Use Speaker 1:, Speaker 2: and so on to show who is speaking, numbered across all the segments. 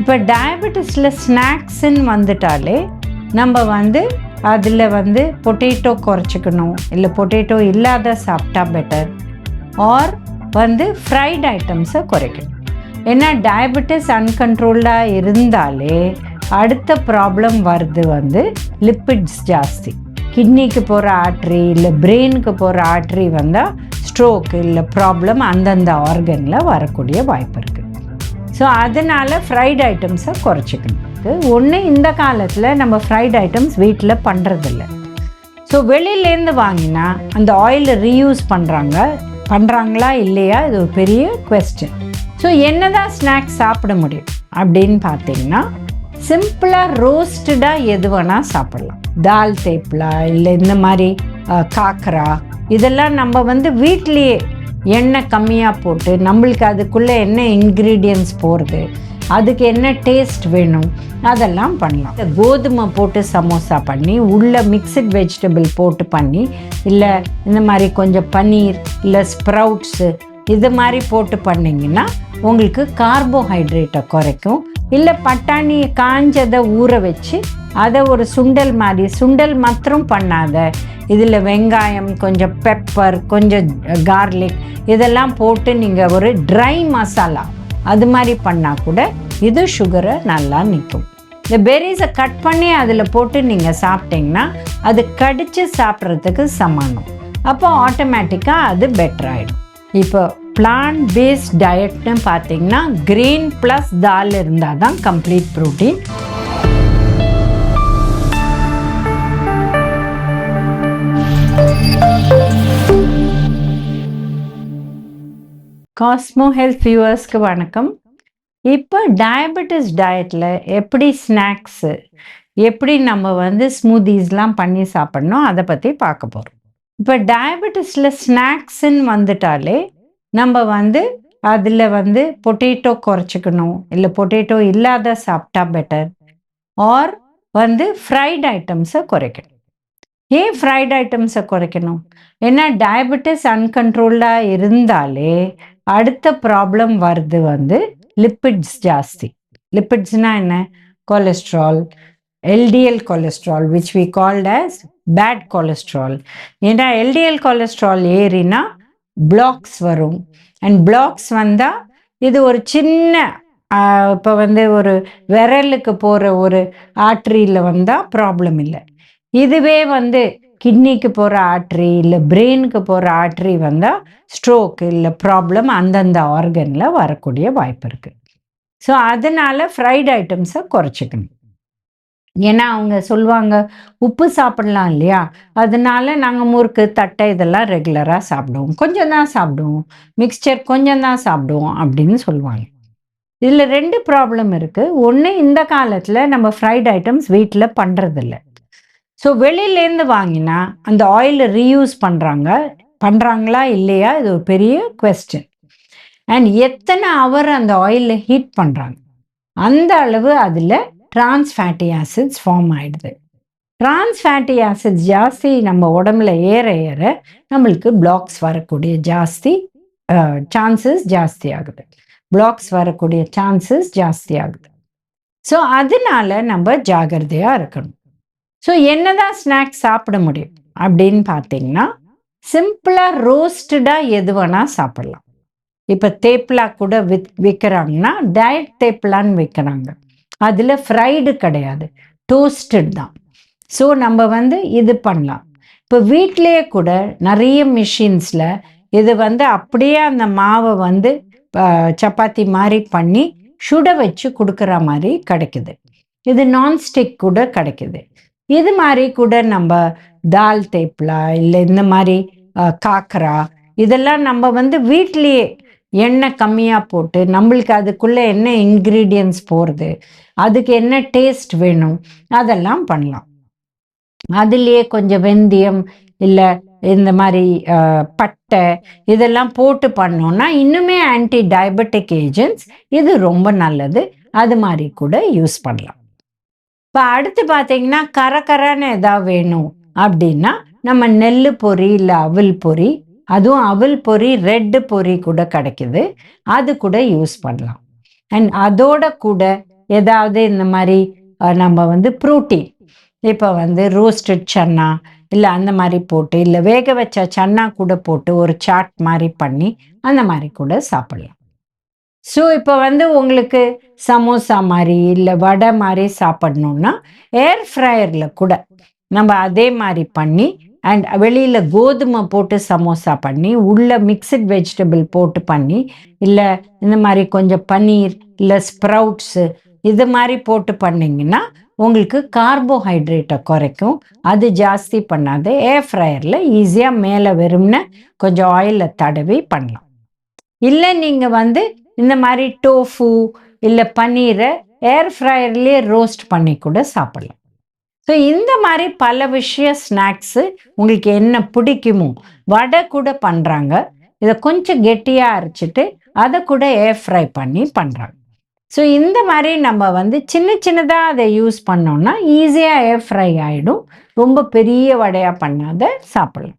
Speaker 1: இப்போ டயபெட்டிஸில் ஸ்நாக்ஸுன்னு வந்துட்டாலே நம்ம வந்து அதில் வந்து பொட்டேட்டோ குறைச்சிக்கணும். இல்லை பொட்டேட்டோ இல்லாத சாப்பிட்டா பெட்டர் ஆர் வந்து ஃப்ரைட் ஐட்டம்ஸை குறைக்கணும். ஏன்னா டயபெட்டிஸ் அன்கண்ட்ரோல்டாக இருந்தாலே அடுத்த ப்ராப்ளம் வருது வந்து லிப்பிட்ஸ் ஜாஸ்தி. கிட்னிக்கு போகிற ஆட்ரி இல்லை பிரெயினுக்கு போகிற ஆட்ரி வந்தால் ஸ்ட்ரோக் இல்லை ப்ராப்ளம் அந்தந்த ஆர்கனில் வரக்கூடிய வாய்ப்பு இருக்குது ஸோ அதனால் ஃப்ரைட் ஐட்டம்ஸை குறைச்சிக்கணும் ஒன்று இந்த காலத்தில் நம்ம ஃப்ரைட் ஐட்டம்ஸ் வீட்டில் பண்ணுறதில்ல ஸோ வெளியிலேருந்து வாங்கினா அந்த ஆயிலை ரீயூஸ் பண்ணுறாங்க பண்ணுறாங்களா இல்லையா? இது ஒரு பெரிய கொஸ்டின் ஸோ என்னதான் ஸ்நாக்ஸ் சாப்பிட முடியும் அப்படின்னு பார்த்தீங்கன்னா சிம்பிளாக ரோஸ்டடாக எது வேணால் சாப்பிடலாம். தால் தேப்லா இல்லை இந்த மாதிரி காக்கரா இதெல்லாம் நம்ம வந்து வீட்லேயே எண்ணெய் கம்மியாக போட்டு நம்மளுக்கு அதுக்குள்ளே என்ன இன்க்ரீடியன்ஸ் போகிறது அதுக்கு என்ன டேஸ்ட் வேணும் அதெல்லாம் பண்ணலாம். இந்த கோதுமை போட்டு சமோசா பண்ணி உள்ளே மிக்சட் வெஜிடபிள் போட்டு பண்ணி இல்லை இந்த மாதிரி கொஞ்சம் பன்னீர் இல்லை ஸ்ப்ரவுட்ஸு இது மாதிரி போட்டு பண்ணிங்கன்னா உங்களுக்கு கார்போஹைட்ரேட்டை குறைக்கும். இல்லை பட்டாணி காஞ்சதை ஊற வச்சு அதை ஒரு சுண்டல் மாதிரி சுண்டல் மாத்திரம் பண்ணாத இதில் வெங்காயம் கொஞ்சம் பெப்பர் கொஞ்சம் கார்லிக் இதெல்லாம் போட்டு நீங்கள் ஒரு ட்ரை மசாலா அது மாதிரி பண்ணால் கூட இது சுகரை நல்லா நிற்கும். இந்த பெரிஸை கட் பண்ணி அதில் போட்டு நீங்கள் சாப்பிட்டீங்கன்னா அது கடித்து சாப்பிட்றதுக்கு சமானம் அப்போ ஆட்டோமேட்டிக்காக அது பெட்டர் ஆகிடும் இப்போ பிளான்ட் பேஸ்ட் டயட்னு பார்த்தீங்கன்னா க்ரீன் ப்ளஸ் தால் இருந்தால் தான் கம்ப்ளீட் ப்ரோட்டீன் காஸ்மோ ஹெல்த் வியூவர்ஸ்க்கு வணக்கம். இப்போ டயபெட்டிஸ் டயட்டில் எப்படி ஸ்நாக்ஸு எப்படி நம்ம வந்து ஸ்மூதிஸ்லாம் பண்ணி சாப்பிட்ணும் அதை பற்றி பார்க்க போகிறோம் இப்போ டயபெட்டிஸில் ஸ்நாக்ஸுன்னு வந்துட்டாலே நம்ம வந்து அதில் வந்து பொட்டேட்டோ குறைச்சிக்கணும் இல்லை பொட்டேட்டோ இல்லாத சாப்பிட்டா பெட்டர் ஆர் வந்து ஃப்ரைட் ஐட்டம்ஸை குறைக்கணும். ஏன் ஃப்ரைட் ஐட்டம்ஸை குறைக்கணும்? ஏன்னா டயபெட்டிஸ் அன்கண்ட்ரோல்டாக இருந்தாலே அடுத்த ப்ராப்ளம் வருது வந்து லிப்பிட்ஸ் ஜாஸ்தி. லிப்பிட்ஸ்னா என்ன? Cholesterol LDL cholesterol which we called as bad cholesterol ஏன்னா எல்டிஎல் கொலஸ்ட்ரால் ஏறினா பிளாக்ஸ் வரும். அண்ட் பிளாக்ஸ் வந்தால் இது ஒரு சின்ன இப்போ வந்து ஒரு விரலுக்கு போகிற ஒரு ஆட்ரியில் வந்தால் ப்ராப்ளம் இல்லை. இதுவே வந்து கிட்னிக்கு போகிற ஆட்ரி இல்லை பிரெயினுக்கு போகிற ஆட்ரி வந்தால் ஸ்ட்ரோக் இல்லை ப்ராப்ளம் அந்தந்த ஆர்கனில் வரக்கூடிய வாய்ப்பு இருக்குது ஸோ அதனால் ஃப்ரைட் ஐட்டம்ஸை குறைச்சிக்கணும். ஏன்னா அவங்க சொல்லுவாங்க உப்பு சாப்பிடலாம் இல்லையா? அதனால நாங்கள் முறுக்கு தட்டை இதெல்லாம் ரெகுலராக சாப்பிடுவோம். கொஞ்சம் தான் சாப்பிடுவோம். மிக்சர் கொஞ்சம் தான் சாப்பிடுவோம் அப்படின்னு சொல்லுவாங்க. இதில் ரெண்டு ப்ராப்ளம் இருக்குது ஒன்று இந்த காலத்தில் நம்ம ஃப்ரைட் ஐட்டம்ஸ் வீட்டில் பண்ணுறதில்ல ஸோ வெளியிலேருந்து வாங்கினா அந்த ஆயிலை ரீயூஸ் பண்ணுறாங்க பண்ணுறாங்களா இல்லையா? இது ஒரு பெரிய கொஸ்டின் அண்ட் எத்தனை அவர் அந்த ஆயிலில் ஹீட் பண்ணுறாங்க அந்த அளவு அதில் ட்ரான்ஸ்ஃபேட்டி fatty ஃபார்ம் ஆகிடுது ட்ரான்ஸ்ஃபேட்டி fatty ஜாஸ்தி நம்ம உடம்புல ஏற ஏற நம்மளுக்கு பிளாக்ஸ் வரக்கூடிய ஜாஸ்தி சான்சஸ் ஜாஸ்தி ஆகுது. பிளாக்ஸ் வரக்கூடிய சான்சஸ் ஜாஸ்தி ஆகுது. ஸோ அதனால நம்ம ஜாகிரதையாக இருக்கணும். ஸோ என்னதான் ஸ்நாக்ஸ் சாப்பிட முடியும் அப்படின்னு பார்த்தீங்கன்னா சிம்பிளாக ரோஸ்டடாக எது வேணால் சாப்பிடலாம். இப்போ தேப்லா கூட வித் விற்கிறாங்கன்னா டயட் தேப்லான்னு விற்கிறாங்க அதில் ஃப்ரைடு கிடையாது டோஸ்டட் தான். ஸோ நம்ம வந்து இது பண்ணலாம். இப்போ வீட்டிலேயே கூட நிறைய மிஷின்ஸில் இது வந்து அப்படியே அந்த மாவை வந்து சப்பாத்தி மாதிரி பண்ணி சுட வச்சு கொடுக்குற மாதிரி கிடைக்குது. இது நான்ஸ்டிக் கூட கிடைக்குது. இது மாதிரி கூட நம்ம தால் தேப்லா இல்லை இந்த மாதிரி காக்கரா இதெல்லாம் நம்ம வந்து வீட்லேயே எண்ணெய் கம்மியாக போட்டு நம்மளுக்கு அதுக்குள்ளே என்ன இன்க்ரீடியன்ஸ் போகிறது அதுக்கு என்ன டேஸ்ட் வேணும் அதெல்லாம் பண்ணலாம். அதுலேயே கொஞ்சம் வெந்தயம் இல்லை இந்த மாதிரி பட்டை இதெல்லாம் போட்டு பண்ணோம்னா இன்னுமே ஆன்டி டயபெட்டிக் ஏஜென்ட்ஸ் இது ரொம்ப நல்லது அது மாதிரி கூட யூஸ் பண்ணலாம். இப்போ அடுத்து பார்த்தீங்கன்னா கரகரன்னு எதாவது வேணும் அப்படின்னா நம்ம நெல் பொரி இல்லை அவில் பொரி அதுவும் அவில் பொரி ரெட்டு பொரி கூட கிடைக்குது. அது கூட யூஸ் பண்ணலாம். அண்ட் அதோட கூட ஏதாவது இந்த மாதிரி நம்ம வந்து ப்ரோட்டீன் இப்போ வந்து ரோஸ்டட் சன்னா இல்லை அந்த மாதிரி போட்டு இல்லை வேக வச்ச சன்னா கூட போட்டு ஒரு சாட் மாதிரி பண்ணி அந்த மாதிரி கூட சாப்பிடலாம். ஸோ இப்போ வந்து உங்களுக்கு சமோசா மாதிரி இல்லை வடை மாதிரி சாப்பிடணுன்னா ஏர் ஃப்ரையரில் கூட நம்ம அதே மாதிரி பண்ணி அண்ட் வெளியில் கோதுமை போட்டு சமோசா பண்ணி உள்ள மிக்சட் வெஜிடபிள் போட்டு பண்ணி இல்லை இந்த மாதிரி கொஞ்சம் பன்னீர் இல்லை ஸ்ப்ரவுட்ஸு இது மாதிரி போட்டு பண்ணிங்கன்னா உங்களுக்கு கார்போஹைட்ரேட்டை குறைக்கும். அது ஜாஸ்தி பண்ணாது. ஏர் ஃப்ரையரில் ஈஸியாக மேலே வெறும்னு கொஞ்சம் ஆயிலில் தடவி பண்ணலாம். இல்லை நீங்கள் வந்து இந்த மாதிரி டோஃபு இல்லை பன்னீரை ஏர் ஃப்ரையர்லேயே ரோஸ்ட் பண்ணி கூட சாப்பிடலாம். ஸோ இந்த மாதிரி பல விஷய ஸ்நாக்ஸு உங்களுக்கு என்ன பிடிக்குமோ வடை கூட பண்ணுறாங்க இதை கொஞ்சம் கெட்டியாக அரைச்சிட்டு அதை கூட ஏர் ஃப்ரை பண்ணி பண்ணுறாங்க ஸோ இந்த மாதிரி நம்ம வந்து சின்ன சின்னதாக அதை யூஸ் பண்ணோம்னா ஈஸியாக ஏர் ஃப்ரை ஆகிடும் ரொம்ப பெரிய வடையாக பண்ணாத சாப்பிடலாம்.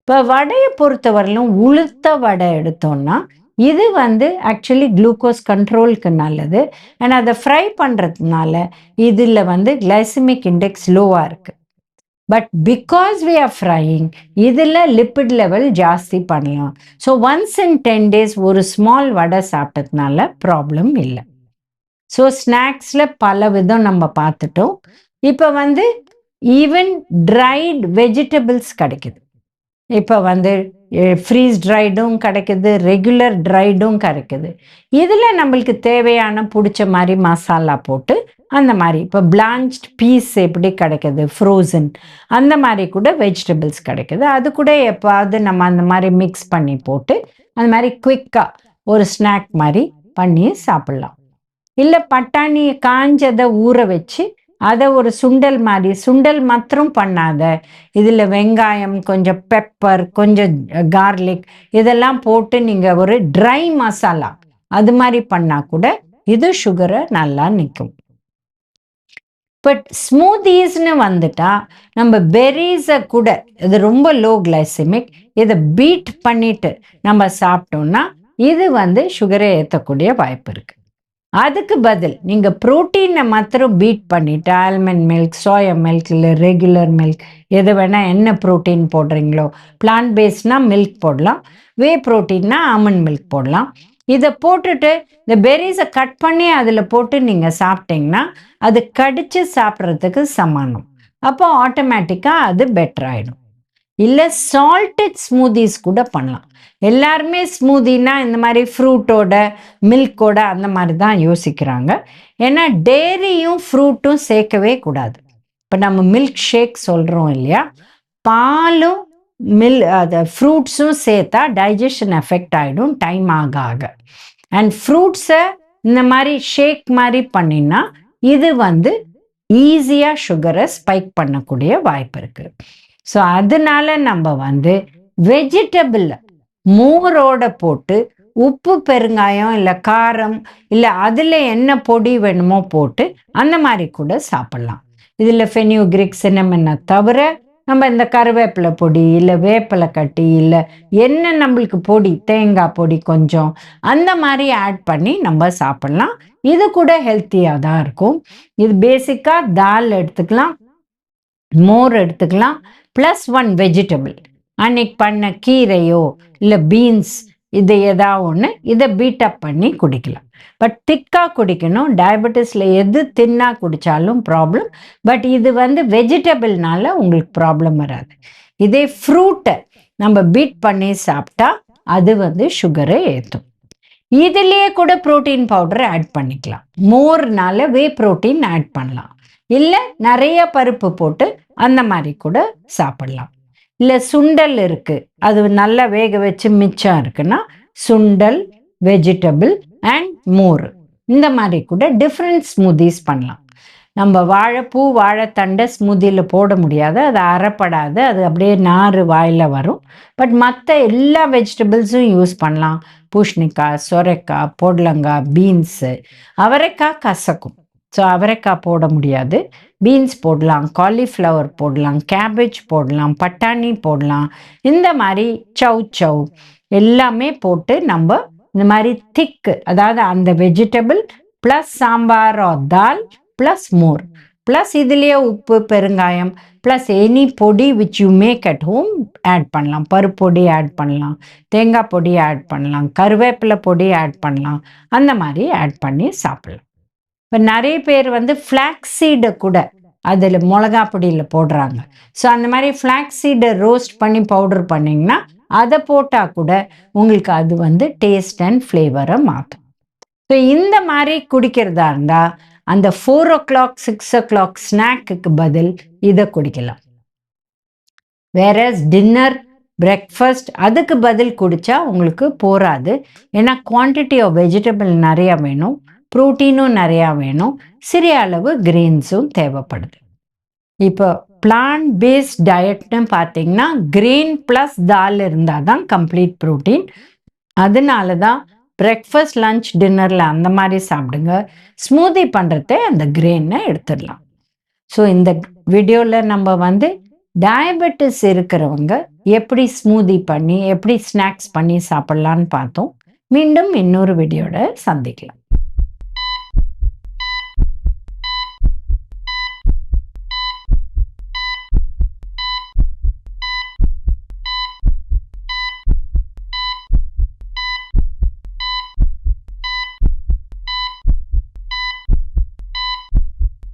Speaker 1: இப்போ வடையை பொறுத்தவரையிலும் உளுத்த வடை எடுத்தோம்னா இது வந்து ஆக்சுவலி குளுக்கோஸ் கண்ட்ரோலுக்கு நல்லது. அண்ட் அதை ஃப்ரை பண்ணுறதுனால இதில் வந்து கிளைசிமிக் இண்டெக்ஸ் லோவாக இருக்குது but because we are frying இதில் லிப்பிட் லெவல் ஜாஸ்தி பண்ணலாம். So once in ten days ஒரு ஸ்மால் வடை சாப்பிட்டதுனால ப்ராப்ளம் இல்லை. ஸோ ஸ்நாக்ஸில் பல விதம் நம்ம பார்த்துட்டோம். இப்போ வந்து ஈவன் ட்ரைட் வெஜிடபிள்ஸ் கிடைக்குது. இப்போ வந்து ஃப்ரீஸ் ட்ரைடும் கிடைக்குது ரெகுலர் ட்ரைடும் கிடைக்குது இதில் நம்மளுக்கு தேவையான பிடிச்ச மாதிரி மசாலா போட்டு அந்த மாதிரி இப்போ பிளான்ச்ட் பீஸ் எப்படி கிடைக்குது ஃப்ரோசன் அந்த மாதிரி கூட வெஜிடபிள்ஸ் கிடைக்குது அது கூட எப்பாவது நம்ம அந்த மாதிரி மிக்ஸ் பண்ணி போட்டு அந்த மாதிரி குயிக்காக ஒரு ஸ்நாக் மாதிரி பண்ணி சாப்பிட்லாம். இல்லை பட்டாணியை காஞ்சதை ஊற வச்சு அதை ஒரு சுண்டல் மாதிரி சுண்டல் மாத்திரம் பண்ணாத. இதில் வெங்காயம் கொஞ்சம் பெப்பர் கொஞ்சம் கார்லிக் இதெல்லாம் போட்டு நீங்கள் ஒரு ட்ரை மசாலா அது மாதிரி பண்ணால் கூட இது சுகரை நல்லா நிற்கும் பட் ஸ்மூதீஸ்னு வந்துட்டா நம்ம பெரிஸை கூட இது ரொம்ப லோ கிளைசிமிக் இதை பீட் பண்ணிட்டு நம்ம சாப்பிட்டோம்னா இது வந்து சுகரை ஏற்றக்கூடிய வாய்ப்பு இருக்குது அதுக்கு பதில் நீங்கள் ப்ரோட்டீனை மாத்திரம் பீட் பண்ணிவிட்டு ஆல்மண்ட் மில்க் சோயா மில்க் இல்லை ரெகுலர் மில்க் எது வேணால் என்ன ப்ரோட்டீன் போடுறீங்களோ பிளான்ட் பேஸ்னால் மில்க் போடலாம் வே ப்ரோட்டீன்னா ஆமண்ட் மில்க் போடலாம். இதை போட்டுட்டு இந்த பெரிஸை கட் பண்ணி அதில் போட்டு நீங்கள் சாப்பிட்டீங்கன்னா அது கடித்து சாப்பிட்றதுக்கு சமானம் அப்போ ஆட்டோமேட்டிக்காக அது பெட்டர் ஆகிடும் இல்லை சால்டட் ஸ்மூதிஸ் கூட பண்ணலாம். எல்லாருமே ஸ்மூதினா இந்த மாதிரி ஃப்ரூட்டோட மில்கோட அந்த மாதிரி தான் யோசிக்கிறாங்க. ஏன்னா டெய்ரியும் ஃப்ரூட்டும் சேர்க்கவே கூடாது. இப்போ நம்ம மில்க் ஷேக் சொல்கிறோம் இல்லையா? பாலும் மில் அது ஃப்ரூட்ஸும் சேர்த்தா டைஜஷன் எஃபெக்ட் ஆகிடும் டைம் ஆக ஆக. அண்ட் ஃப்ரூட்ஸை இந்த மாதிரி ஷேக் மாதிரி பண்ணினா இது வந்து ஈஸியாக சுகரை ஸ்பைக் பண்ணக்கூடிய வாய்ப்பு இருக்குது ஸோ அதனால நம்ம வந்து வெஜிடபிள் மோரோட போட்டு உப்பு பெருங்காயம் இல்லை காரம் இல்லை அதில் என்ன பொடி வேணுமோ போட்டு அந்த மாதிரி கூட சாப்பிட்லாம். இதில் ஃபெனியூக்ரிக் சினமென்னை தவிர நம்ம இந்த கருவேப்பிலை பொடி இல்லை வேப்பிலை கட்டி இல்லை என்ன நம்மளுக்கு பொடி தேங்காய் பொடி கொஞ்சம் அந்த மாதிரி ஆட் பண்ணி நம்ம சாப்பிட்லாம். இது கூட ஹெல்த்தியாக தான் இருக்கும். இது பேசிக்காக தால் எடுத்துக்கலாம். மோர் எடுத்துக்கலாம். ப்ளஸ் ஒன் வெஜிடபிள் அன்னைக்கு பண்ண கீரையோ இல்லை பீன்ஸ் இது ஏதாவது ஒன்று இதை பீட்டப் பண்ணி குடிக்கலாம். பட் திக்காக குடிக்கணும். டயபெட்டிஸில் எது தின்னா குடித்தாலும் ப்ராப்ளம் பட் இது வந்து வெஜிடபிள்னால உங்களுக்கு ப்ராப்ளம் வராது. இதே ஃப்ரூட்டை நம்ம பீட் பண்ணி சாப்பிட்டா அது வந்து சுகரை ஏற்றும் இதுலேயே கூட ப்ரோட்டீன் பவுடரை ஆட் பண்ணிக்கலாம். மோர்னால வே ப்ரோட்டீன் ஆட் பண்ணலாம். இல்லை நிறைய பருப்பு போட்டு அந்த மாதிரி கூட சாப்பிடலாம். இல்லை சுண்டல் இருக்குது அது நல்லா வேக வச்சு மிச்சம் இருக்குன்னா சுண்டல் வெஜிடபிள் அண்ட் மோர். இந்த மாதிரி கூட டிஃப்ரெண்ட் ஸ்மூதிஸ் பண்ணலாம். நம்ம வாழைப்பூ வாழைத்தண்டை ஸ்மூதியில் போட முடியாது. அது அறப்படாது அது அப்படியே நார் வாயில் வரும். பட் மற்ற எல்லா வெஜிடபிள்ஸும் யூஸ் பண்ணலாம். பூஷணிக்காய் சொரைக்காய் பொடலங்காய் பீன்ஸு அவரைக்காய் கசக்கும். ஸோ அவரைக்காய் போட முடியாது. பீன்ஸ் போடலாம் காலிஃப்ளவர் போடலாம் கேபேஜ் போடலாம் பட்டாணி போடலாம். இந்த மாதிரி சவ் சவ் எல்லாமே போட்டு நம்ம இந்த மாதிரி திக்கு அதாவது அந்த vegetable plus sambar dal plus மோர். ப்ளஸ் இதுலேயே உப்பு பெருங்காயம் plus any podi which you make at home add பண்ணலாம். பருப்பு பொடி ஆட் பண்ணலாம் தேங்காய் பொடி ஆட் பண்ணலாம் கருவேப்பிலை பொடி ஆட் பண்ணலாம். அந்த மாதிரி ஆட் பண்ணி சாப்பிடலாம். இப்போ நிறைய பேர் வந்து ஃப்ளாக்ஸீடை கூட அதில் மிளகா பொடியில் போடுறாங்க. ஸோ அந்த மாதிரி ஃப்ளாக்ஸீடை ரோஸ்ட் பண்ணி பவுடர் பண்ணிங்கன்னா அதை போட்டால் கூட உங்களுக்கு அது வந்து டேஸ்ட் அண்ட் ஃப்ளேவரை மாற்றும் ஸோ இந்த மாதிரி குடிக்கிறதா இருந்தால் அந்த four o'clock six o'clock ஸ்நாக்குக்கு பதில் இதை குடிக்கலாம். வேற டின்னர் பிரேக்ஃபாஸ்ட் அதுக்கு பதில் குடித்தா உங்களுக்கு போராது ஏன்னா குவான்டிட்டி ஆஃப் வெஜிடபிள் நிறையா வேணும். ப்ரோட்டீனும் நிறையா வேணும். சிறிய அளவு கிரெயின்ஸும் தேவைப்படுது. இப்போ பிளான்ட் பேஸ்ட் டயட்னு பார்த்தீங்கன்னா கிரெயின் ப்ளஸ் தால் இருந்தால் தான் கம்ப்ளீட் ப்ரோட்டீன் அதனால தான் பிரேக்ஃபாஸ்ட் லஞ்ச் டின்னரில் அந்த மாதிரி சாப்பிடுங்க. ஸ்மூதி பண்ணுறதே அந்த கிரெயினை எடுத்துடலாம். ஸோ இந்த வீடியோவில் நம்ம வந்து டயபெட்டிஸ் இருக்கிறவங்க எப்படி ஸ்மூதி பண்ணி எப்படி ஸ்நாக்ஸ் பண்ணி சாப்பிட்லான்னு பார்த்தோம். மீண்டும் இன்னொரு வீடியோட சந்திக்கலாம்.